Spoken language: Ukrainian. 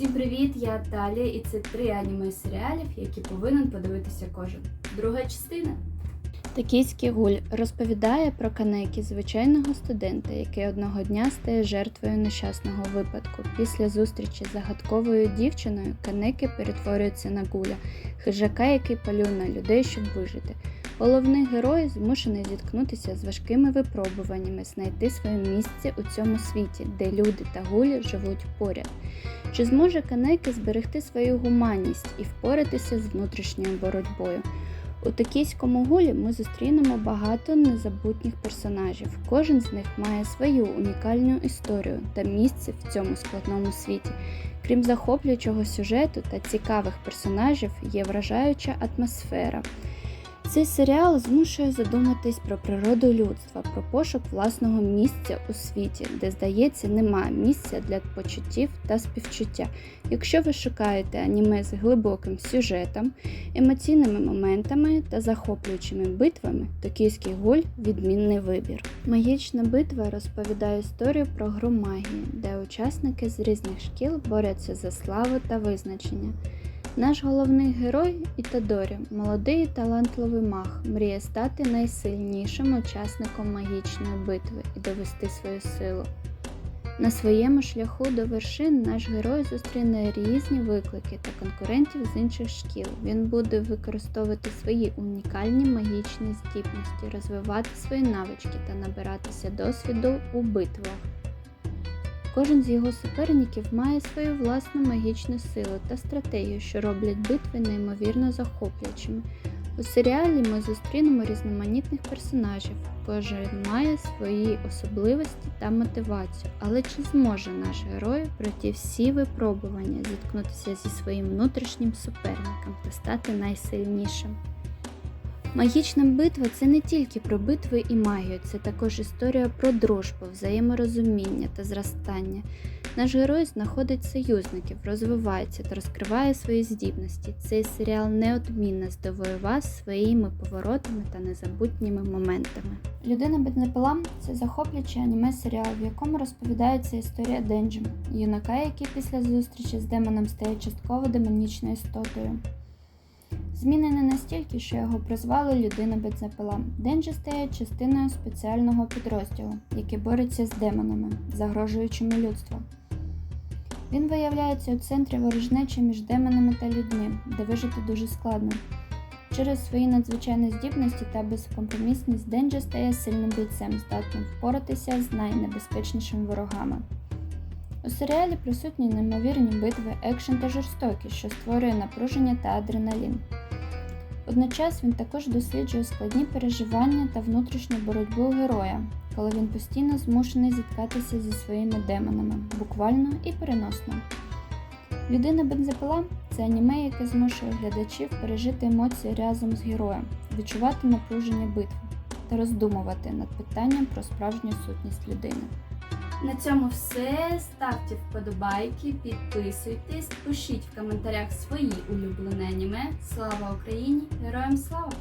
Всім привіт! Я Талія, і це три аніме серіалів, які повинен подивитися кожен. Друга частина. Токійський гуль розповідає про Канекі, звичайного студента, який одного дня стає жертвою нещасного випадку. Після зустрічі з загадковою дівчиною Канекі перетворюється на гуля, хижака, який палює на людей, щоб вижити. Головний герой змушений зіткнутися з важкими випробуваннями, знайти своє місце у цьому світі, де люди та гулі живуть поряд. Чи зможе Канекі зберегти свою гуманність і впоратися з внутрішньою боротьбою? У токійському гулі ми зустрінемо багато незабутніх персонажів. Кожен з них має свою унікальну історію та місце в цьому складному світі. Крім захоплюючого сюжету та цікавих персонажів, є вражаюча атмосфера. Цей серіал змушує задуматись про природу людства, про пошук власного місця у світі, де, здається, немає місця для почуттів та співчуття. Якщо ви шукаєте аніме з глибоким сюжетом, емоційними моментами та захоплюючими битвами, Токійський гуль відмінний вибір. Магічна битва розповідає історію про гру магії, де учасники з різних шкіл борються за славу та визначення. Наш головний герой Ітадорі, молодий і талантливий маг, мріє стати найсильнішим учасником магічної битви і довести свою силу. На своєму шляху до вершин наш герой зустріне різні виклики та конкурентів з інших шкіл. Він буде використовувати свої унікальні магічні здібності, розвивати свої навички та набиратися досвіду у битвах. Кожен з його суперників має свою власну магічну силу та стратегію, що роблять битви неймовірно захоплюючими. У серіалі ми зустрінемо різноманітних персонажів, кожен має свої особливості та мотивацію. Але чи зможе наш герой пройти всі випробування, зіткнутися зі своїм внутрішнім суперником та стати найсильнішим? Магічна битва це не тільки про битви і магію, це також історія про дружбу, взаєморозуміння та зростання. Наш герой знаходить союзників, розвивається та розкриває свої здібності. Цей серіал неодмінно здивує вас своїми поворотами та незабутніми моментами. Людина бензопила це захоплюючий аніме серіал, в якому розповідається історія Денджі, юнака, який після зустрічі з демоном стає частково демонічною істотою. Змінений настільки, що його призвали людина бензопила. Денджі стає частиною спеціального підрозділу, який бореться з демонами, загрожуючими людству. Він виявляється у центрі ворожнечі між демонами та людьми, де вижити дуже складно. Через свої надзвичайні здібності та безкомпромісність Денджі стає сильним бійцем, здатним впоратися з найнебезпечнішими ворогами. У серіалі присутні неймовірні битви, екшен та жорстокість, що створює напруження та адреналін. Водночас він також досліджує складні переживання та внутрішню боротьбу героя, коли він постійно змушений зіткатися зі своїми демонами, буквально і переносно. Людина бензопила це аніме, яке змушує глядачів пережити емоції разом з героєм, відчувати напруження битви та роздумувати над питанням про справжню сутність людини. На цьому все. Ставте вподобайки, підписуйтесь, пишіть в коментарях свої улюблені аніме. Слава Україні! Героям слава!